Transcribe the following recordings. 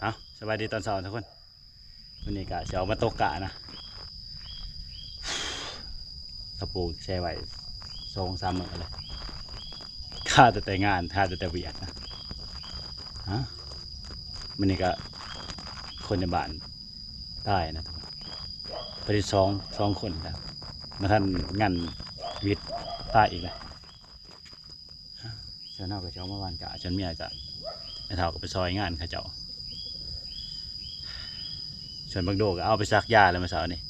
เอาสบายดีตอนเช้าทุกคนวันนี้กะเช้ามาตกกะนะกระปูแช่ไว้สองสามมื้อเลยข้าแต่แต่งานข้าแต่แต่เวียดนะฮะวันนี้ก็คนในบ้านตายนะทุกคนพอดีสองสองคนครับมาท่านงานวิทย์ตายอีกเลยเช้าหน้าก็เช้าเมื่อวานกะฉันเมียกะไม่เท่ากับไปซอยงานข้าเจ้า ส่วนบางโดก็เอาไปซักยาแล้วมาเสาร์นี่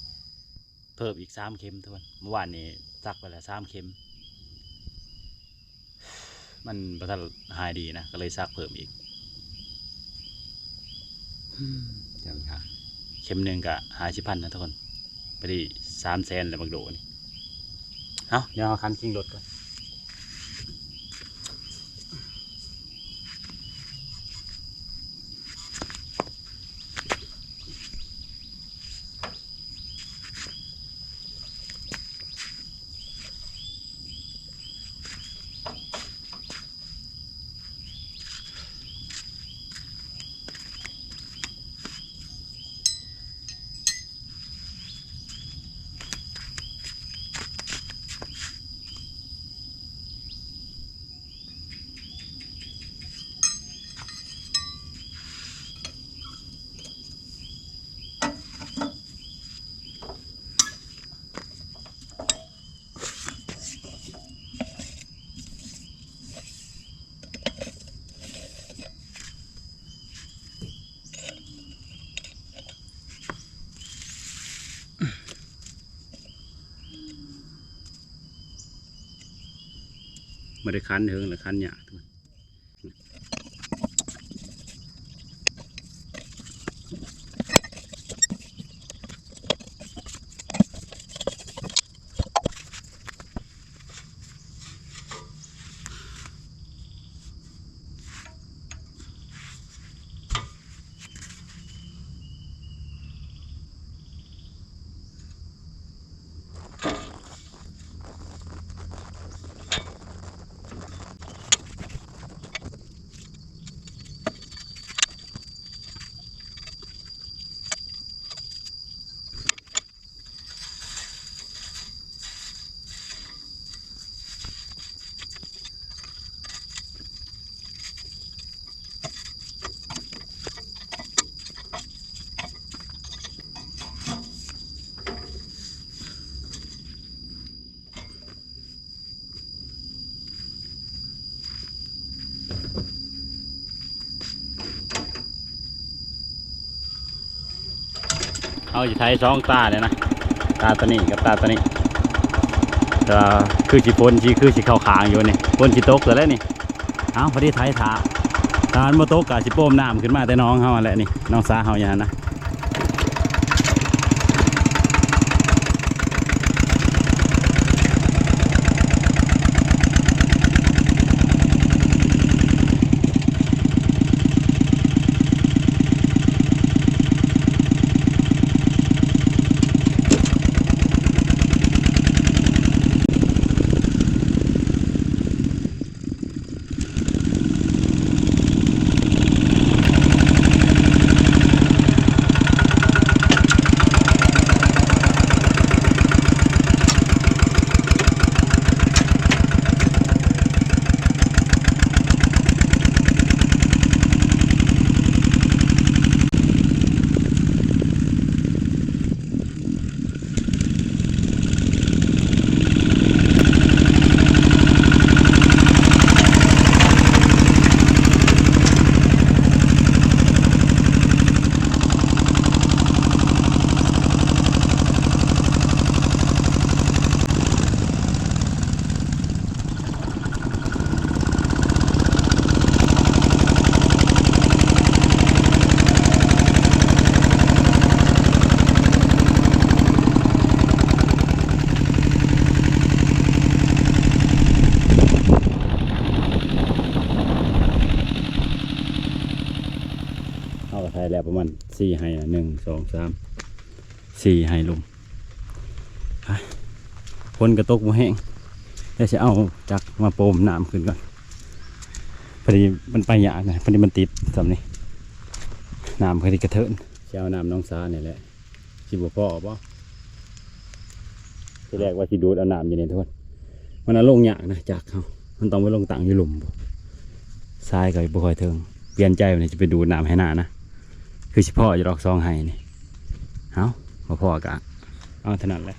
เพิ่มอีกสามเข็มทุกคนเมื่อวานนี้ซักไปแล้วสามเข็ม มันประทันหายดีนะก็เลยซักเพิ่มอีกอืมจังค่ะเข็มหนึ่งกะหาชิพันนะทุกคนไปดีสามแสนแล้วบางโดนี่เอาเดี๋ยวเอาคันคิงรถก่อน ไม่ได้คันเถิงหรือคันหยา เอาอยู่ไทยสองตาเลยนะ ตาตัวนี้กับตาตัวนี้จะคือสิพนชีคือสิเข้าขางอยู่นี่พนสิตกตัวแล้วนี่เอาพอดีไทยถาตาอันมาตกกะสิโป้มน้ำขึ้นมาแต่น้องเขาแหละนี่น้องสาเขาอย่างนั้นนะ แล้วประมาณสี่ไฮนะหนึ่งสองสามสี่ไฮลุมไปคนกระตกบ่แห้งเดี๋ยวจะเอาจักรมาโปมน้ำขึ้นก่อนพอดีมันไปยากนะพอดีมันติดสำนี้น้ำเคยกระเทินจะเอาน้ำน้องสาเนี่ยแหละสิบพ่อป่ะที่แรกว่าสิดูดเอาน้ำอยู่ในทุนมันเอาลงยากนะจากเขามันต้องไปลงต่างอยู่หลุมบ่ทรายก็บ่ค่อยเทิงเปลี่ยนใจวันนี้จะไปดูดน้ำให้หนานะ คือสิพ่อจะรอกซองให้นี่เอาบ่พ่อกะเอาถนัดเลย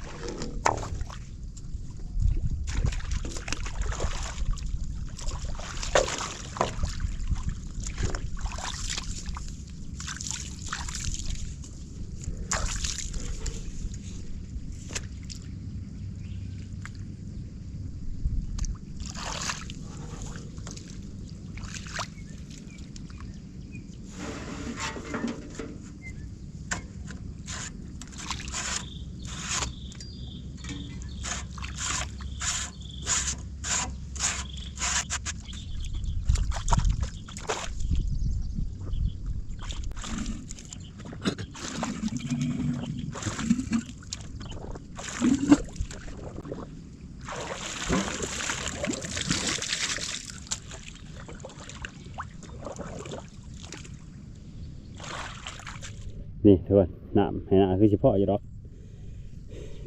นี่ทุกคนน้ำให้หนาคือเฉพาะอยู่ดอก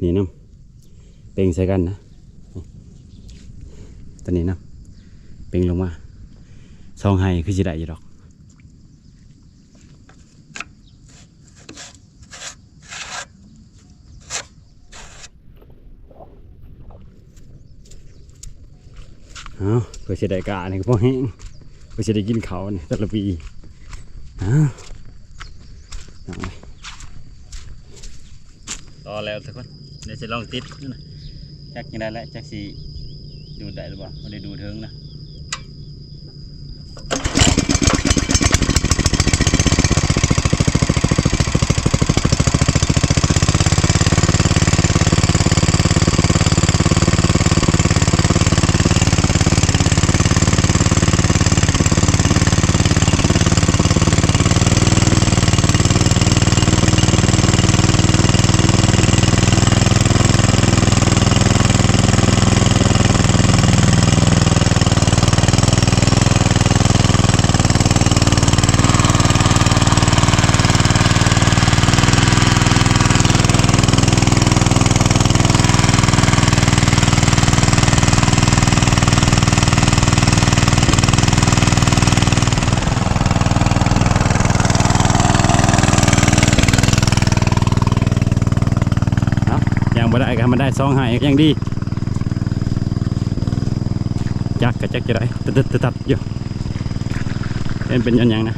นี่น้ำเป่งใส่กันนะตอนนี้น้ำเป่งลงมาซองให้คือจะได้อยู่ดอกเอาเพื่อจะได้กาเนี่ยก็พอแห้งเพื่อจะได้กินเขาเนี่ยแต่ละปีเอาไว้ร อแล้วทุกคนเดี๋ยวจะลองติดนะจักยังได้แล้วจักสีดูได้หรือเปล่าไม่ได้ดูเทิงนะ บ่ได้ก็มันได้ซองหายยังดี จักกะจักจะได้ตัดตัดตึดตัดอยู่เป็นเป็นยังยังนะ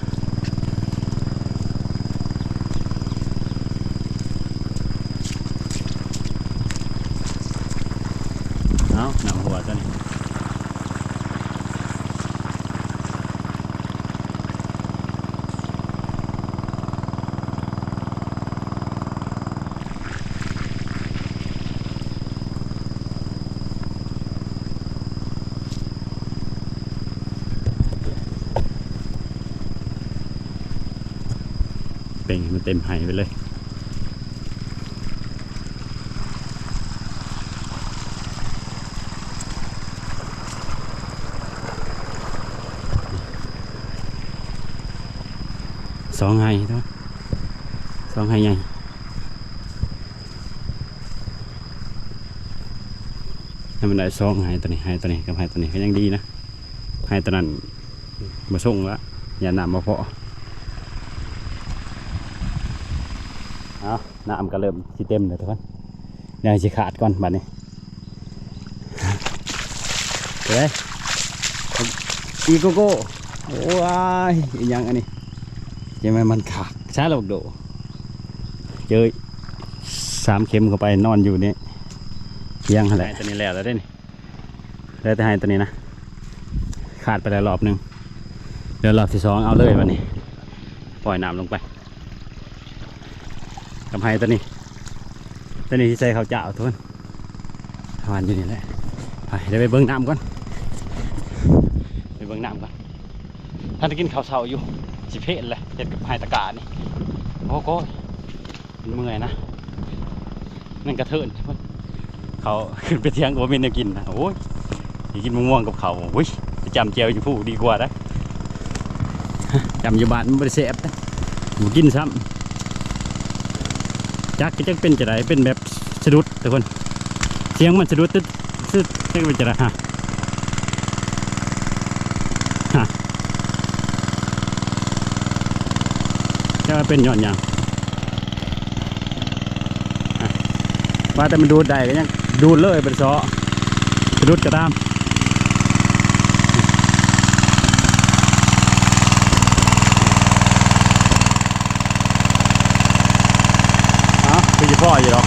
เอาหนังหัวตัวนี้เป่งใหไปเลย สองไห้เท่าสองไห้ใหญ่ให้มันได้สองไห้ตัวนี้ไห้ตัวนี้กับไห้ตัวนี้ก็ยังดีนะไห้ตัวนั้นมาส่งละอย่าหนำมาพอเอา น้ำก็เริ่มสิเต็มเลยทุกคนเดี๋ยวให้สิขาดก่อนบัดนี้เฮ้ยอีโกโก้โอ้ยอีหยังอันนี้ยังไงมันขาดช้าเราโดเจอสามเข็มเข้าไปนอนอยู่นี่เที่ยังอะไรตัวนี้แล้วแล้วได้นี่แล้วแต่ให้ตัวนี้นะขาดไปแล้วรอบหนึ่งเดี๋ยวรอบที่สองเอาเลยวันนี้ ปล่อยน้ำลงไป กับไฮตัวนี้ ตัวนี้ที่ใส่ข้าวเจ้าทุกคนทานอยู่นี่แหละไปเดี๋ยวไปเบิ้งน้ำก่อนไปเบิ้งน้ำก่อนท่านจะกินข้าวเช้าอยู่สิเพลเลยเจ็ดกับไฮตะกร้านี่โอ้โหมันเมื่อยนะนั่นกระเทินทุกคนเขาขึ้นไปเที่ยงก็บ่มีแนวกินนะโอ้ยอยากกินมะม่วงกับเขาวโอ้ยไปจำเจียวอยู่ผู้ดีกว่านะจำอยู่บ้านมันบริเสบนะกินซ้ำ จักก็จักเป็นจะไดเป็นแบบสะดุดทุกคน เสียงมันสะดุดตึ๊ดตึ๊ดจักเป็นจะไดฮะฮะจะเป็นย้อนหยังว่าแต่มันดูดได้ก็ยังดูดเลยเป็นซอสะดุดก็ตาม เอ้า คือพ่ออยู่หรอก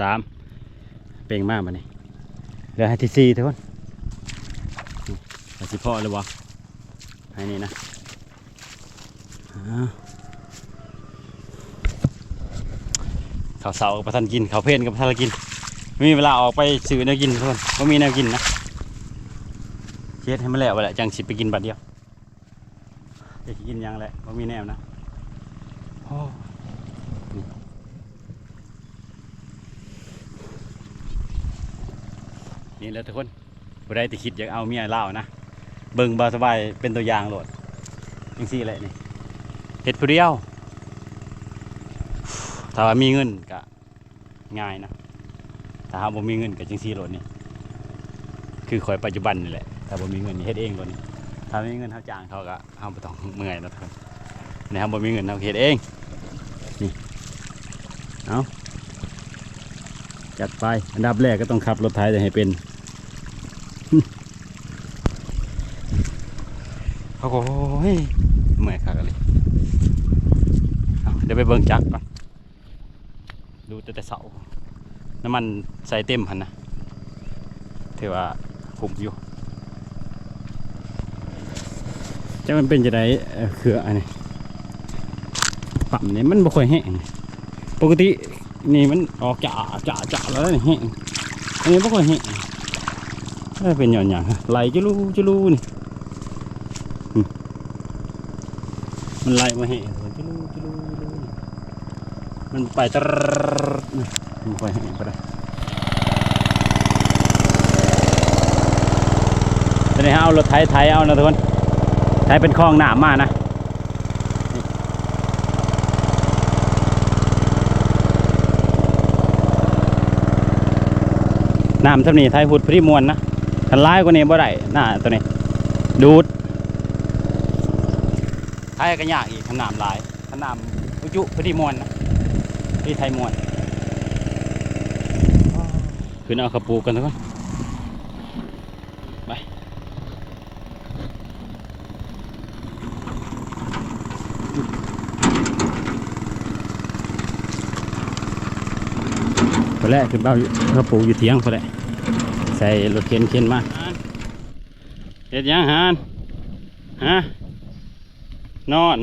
สามเป่งมากมานี่เหลือให้ที่สี่ทุกคนนี่ไปสิพ่อเลยวะให้นี่นะอ้าวข้าวเสากับประทันกินข้าวเพลนกับประทันกินไม่มีเวลาออกไปซื้อแนวกินทุกคนก็มีแนวกินนะเช็ดให้มันแล้วไปแหละจังสิไปกินบัดเดียวจะกินหยังแหละก็มีแนวนะโอ้ นี่แหละทุกคนผู้ใดที่คิดอยากเอาเมียเล่านะเบิ่งบาสบายเป็นตัวอย่างโหลดจังซี่แหละนี่เฮ็ดผู้เดียวถ้าว่ามีเงินก็ง่ายนะถ้าหาบ่มีเงินก็จังซี่โหลดนี่คือคอยปัจจุบันนี่แหละถ้าบ่มีเงินนี่เฮ็ดเองโลดนี่ถ้ามีเงินเฮาจ้างเขาก็เฮาบ่ต้องเมื่อยนะทุกคนนี่เฮาบ่มีเงินเฮาเฮ็ดเองนี่เอาจัดไปอันดับแรกก็ต้องขับรถไถให้เป็น โอ้โหเมื่อยคักเลยเดี๋ยวไปเบิ่งจักรก่อน ดูแต่แต่เสา น้ำมันใส่เต็มพันนะถือว่าคุ้มอยู่ จะมันเป็นจะได้เอ่อเครืออันนี้ปั๊มนี่มันบ่ค่อยแห้ง ปกตินี่มันออกจ่าจ่าจ่าแล้วนี่แห้ง อันนี้บ่ค่อยแห้งเอ้ยเป็นหย่อนอย่างไหลจะรูจะรูนี่ มันไล่มาให้จุลูจุลูจุลูมันไปตรดนะมันไปให้ไปได้ตอนนี้เอารถไถไถเอานะทุกคนไถเป็นคลองหนามมานะน้ำท่านี้ไถหุดพอดีมวนนะคันร้ายกว่านี้บ่ได้หน้าตัวนี้ ดูด ไทยก็ยากอีกขนามหลายขนามอุจุพอดีมวนนะที่ไทยมวนขึ้นเอากระปูกันทุกคนไปไปแรกขึ้นเบ้ากระปูอยู่เทียงไปแหละใส่รถเข็นเข็นมาเฮ็ดยังหานฮะ นอน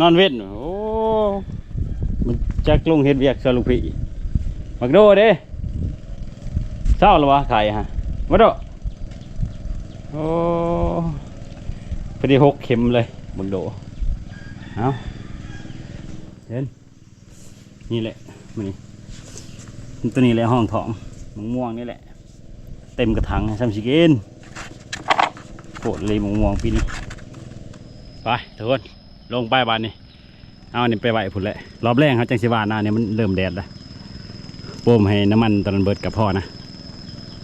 นอนเว้นโอ้มันจักลงเฮ็ดเวียกสลุพีมักโดเด้เศร้าหรอวะไข่ฮะมาโดโอ้พอดีหกเข็มเลยบังโดเอาเห็นนี่แหละมันนี่ตัวนี้แหละห้องถองมะม่วงนี่แหละ เต็มกระถางซ้ำสิกินโคตรเลยมะม่วงปีนี้ ไปทุกคนลงไปบ้านนี่เอานี่ไปไหวผุนแหละรอบแรกเขาจังสิวานาเนี่ยมันเริ่มแดดแล้วโป้มให้น้ำมันตอนเบิดกับพ่อนะ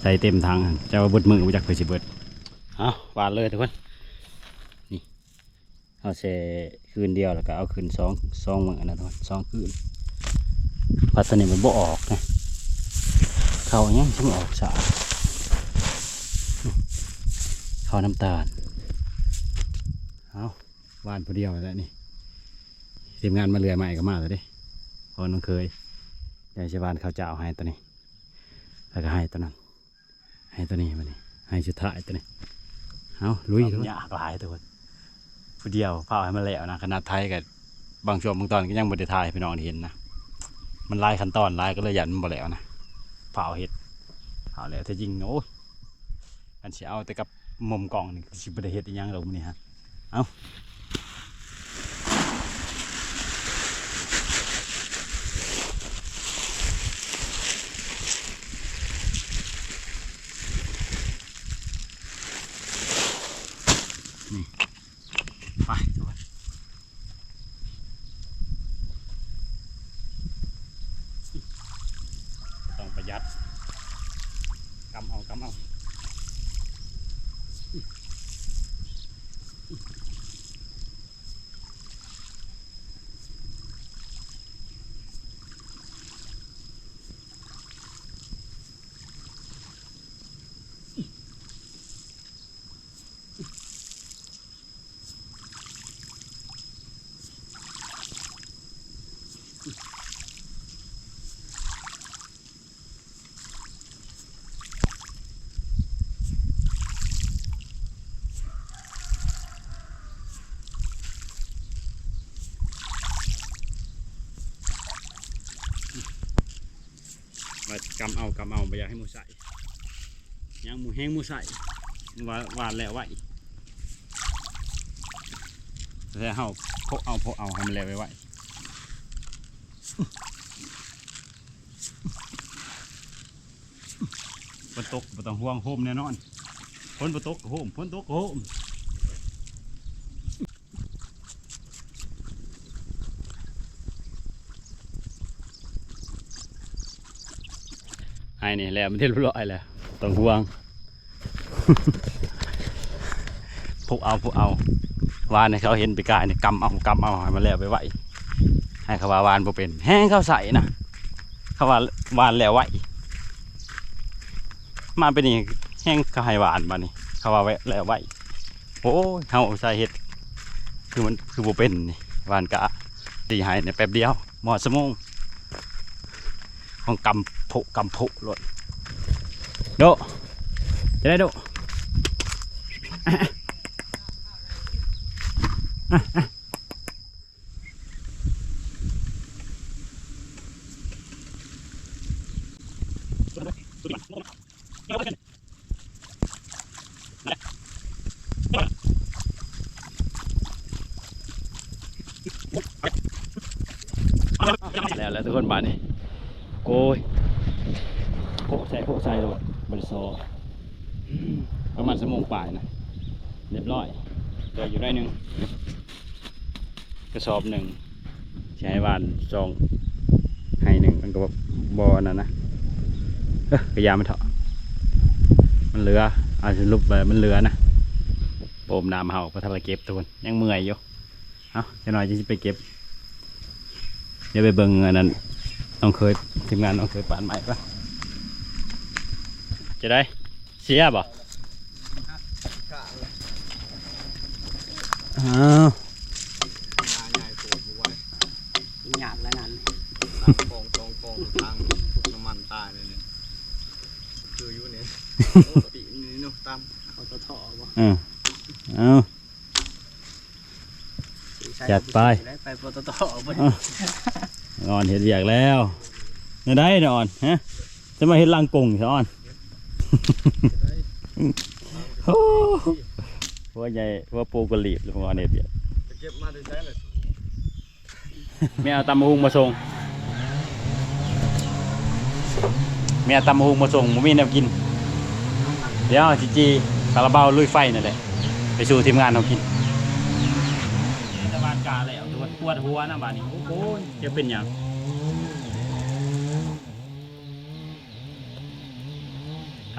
ใส่เต็มทางเจ้าว่าเบิดมือมาจากเพื่อสิเบิดเอาวานเลยทุกคนนี่เอาเสคืนเดียวแล้วก็เอาคืนสองสองมือนะทุกคนสองคืนพัดตอนนี้มันบ่ออกนะเขายังชิมออกสาเขาน้ำตาลเอา วานผู้เดียวแล้วนี่ทีมงานมาเรือใหม่ก็มาแล้วดิพอน้องเคยยายชาวานเขาจะเอาให้ตัวนี้ แล้วก็ให้ตัวนั้น ให้ตัวนี้มานี่ให้ชุดท้ายตัวนี้เอาลุยทุกคนยากหลายตัวคนผู้เดียวเฝ้าให้มันแล้วนะขนาดไทยกับบางช่วงบางตอนก็ยังบไดถ่ายพี่น้องเห็นนะมันลายขั้นตอนลายก็เลยยันมันบ่แล้วนะเผาเห็ดเผาแล้วถ้าจริงโอ้อันสิเอาแต่กับมุมกล่องนี่สิบ่ได้เฮ็ดอีหยังหรอกมื้อนี่ฮะเอาไปทุกคนต้องประหยัดกำเอากำเอา ว่ากำเอากำเอาไม่อยากให้มูใส่ยังหมูแห้งมูใส่หวานหวานแล้วไว้แล้วเฮาพกเอาพกเอาให้มันแล้วไว้ไว้ฝนตกบ่ต้องห่วงโฮมแน่นอนฝนบ่ตกโฮมฝนตกโฮม ให้นี่แล้วมันเรียบร้อยแล้วต้องห่วงพวกเอาพวกเอาวานให้เขาเห็นไปกายเนี่ยกำเอากำเอาให้มันแล้วไปไหวให้เขาว่าวานบ่เป็น แห้งเขาใส่นะเขาว่าวานแล้วไหวมาเป็นนี่แห้งเขาให้วานมานี่เขาว่าแล้วไหวโอ้ยเขาใส่เห็ดคือมันคือบ่เป็นนี่วานกะตีให้ในแป๊บเดียวหมอดสมองของกำ ผุกำผุรถโดจะได้โดแล้วแล้วทุกคนบาดนี่โกย โปะใส่โปะใส่โดดบริโซอประมาณสมงปลายนะเรียบร้อยเหลืออยู่ได้หนึ่งกระสอบหนึ่งใช้วานจองให้หนึ่งมันก็บอนั่นนะเอ้อกระยามันเถอะมันเหลืออาจจะลุบไปมันเหลือนะโปมน้ำเห่าพระทะเก็บตัวคนยังเมื่อยอยู่เอาจะหน่อยจะไปเก็บเดี๋ยวไปเบิ่งอันนั้นน้องเคยทีมงานน้องเคยปานใหม่ปะ จะได้เสียบ่อ้าวใหญ่โตอยู่ไว้หยาบแล้วนั้นทางกองกองกองทางทุกน้ำมันตายเลยเนี่ยคืออยู่เนี่ยโอ้ปีนี่เนาะตามเขาจะถ่อบ่เออเอาจัดไปได้ไปปตทบ่นอนเห็ดเวียกแล้วจะได้นอนฮะจะมาเห็ดลังกงใช่อนโอ้ ว่าใหญ่ว่าปูกระหลีบหรือว่าเน็ดเวียกจะเก็บมาได้ใช้เลยแม่เอาตำมะฮุงมาส่งแม่เอาตำมะฮุงมาส่งผมมีแนวกิน เดี๋ยวจีจีคาราบาวลุยไฟนั่นแหละไปสู่ทีมงานเขากินบานกาแล้วตัวปวดหัวนะบานนี้โอ้โหจะเป็นอย่าง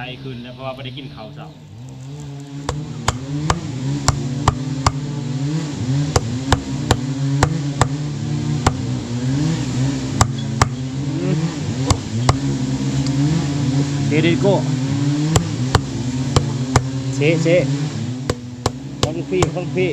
ไทยขึ้นแล้วเพราะว่าไม่ได้กินข้าวเสาร์เดดิโก้เชะเชะของลูกพี่ของพี่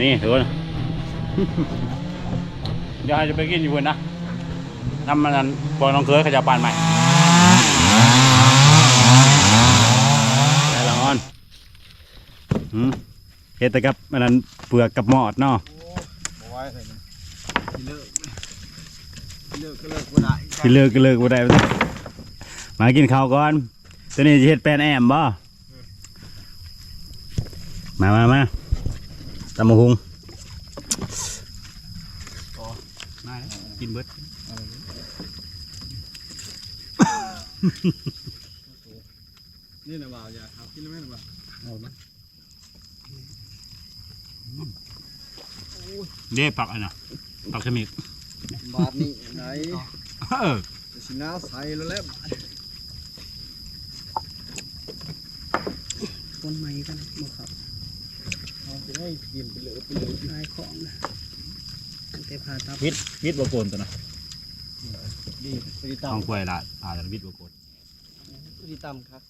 นี่ทุกคนเดี๋ยวจะไปกินอยู่บนนะน้ำมันนั้นบอกน้องเคยเขาจะปานใหม่ได้ละออนเฮ็ดแต่กับอันนั้นเปลือกกับหมอดเนาะขี้เลยนะที่เลิกก็เลิกบ่ได้ที่เลิกก็เลิกบ่ได้มากินข้าวก่อนตัวนี้จะเฮ็ดแปนแอมบ่มามามา ตำมะฮุงมากินเบิดนี่นะบ่าวอย่าเอากินแล้วแม่นบ่าวเอานะเด้ปักอันน่ะปักขมิกบาทนี่ไหนเออจะสิน้าใส่แล้วแหละต้นไม้กันบ่ครับ เอาไปให้กินไปเลยไปเลยลายของนะตั้งแต่ผ่าตัดวิทย์วิทย์บโกนตัวน่ะดีไปดีต้ตาอมงกล้วยละตาจะวิทย์บโกนดีต่ำครับ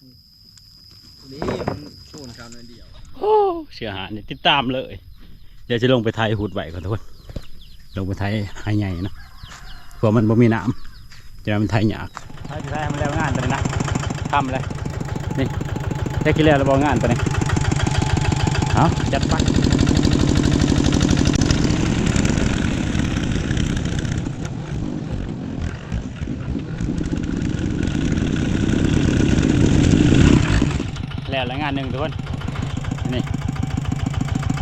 นี่มันโชนกันหน่อยเดียวโอ้เสียหายนี่ติดตามเลย เดี๋ยวจะลงไปไทยหูดไหวก่อนทุกคนลงไปไทยหายใหญ่เนาะเพราะมันบ่มีน้ำจะมันไทยยากไทยจะได้มันแล้วงานตัวนี้นะทำเลยนี่ได้กี่แล้วเราบอกงานตัวนี้ เอาจัดไปแล้วแล้วงานหนึ่งทุกคนนี่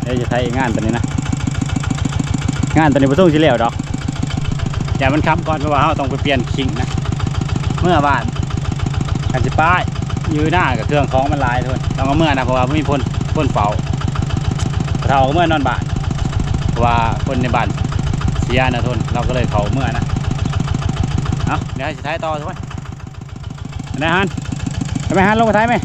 เดี๋ยวจะไทยงานตัวนี้นะ งานตัวนี้ไม่ต้องสิแล้วดอกอย่ามันค้ำก่อนเพราะว่าเราต้องไปเปลี่ยนคิงนะเมื่อบ้านกันสิป้ายยืนหน้ากับเครื่องของมันหลายทุกคนเราก็เมื่อนะเพราะว่าไม่มีพ่นพ่นเฝ้า เราเมื่อนอนบ้านเพราะว่าคนในบ้านเสียนะทนเราก็เลยเขาเมื่อนะเอาเดี๋ยวให้สิท้ายต่อทุกคนไปไหนฮันไปฮันลงมาท้ายไหม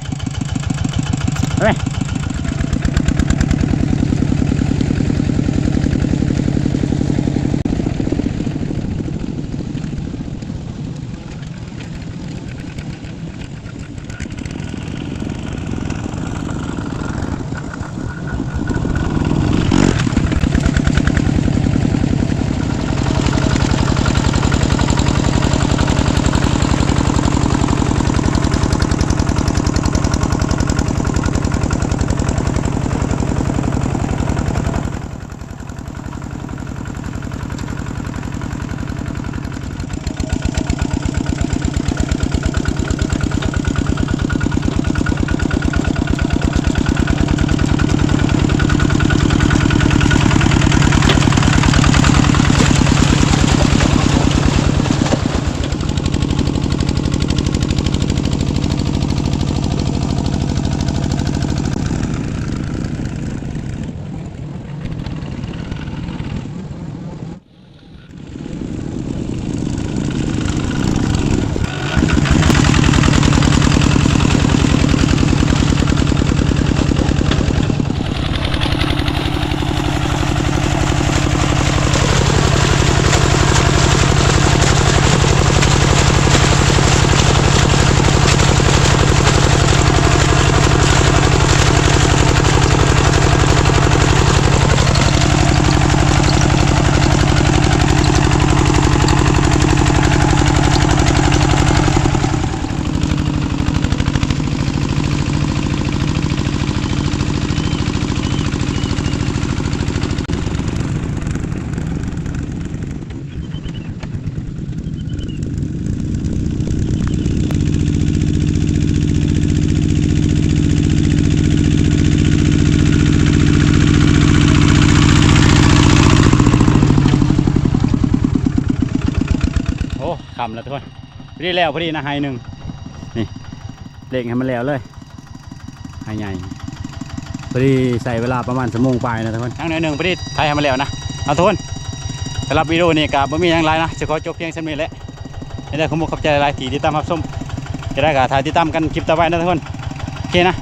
ำแล้วทุกคนพอดีแล้วพอดีนะไฮหนึ่งนี่เล่งให้มันแล้วเลยไฮใหญ่พอดีใส่เวลาประมาณชั่วโมงปลายนะทุกคนทั้งหน่อยหนึ่งพอดีไทยให้มันแล้วนะเอาทุกคนสำหรับวิดีโอนี้กับบ่มีอย่างไรนะจะขอจบเพียงเท่านี้แหละไม่ได้ขโมยขอบใจหลายที่ติดตามรับชมจะได้กับถ่ายติดตามกันคลิปต่อไปนะทุกคนโอเคนะ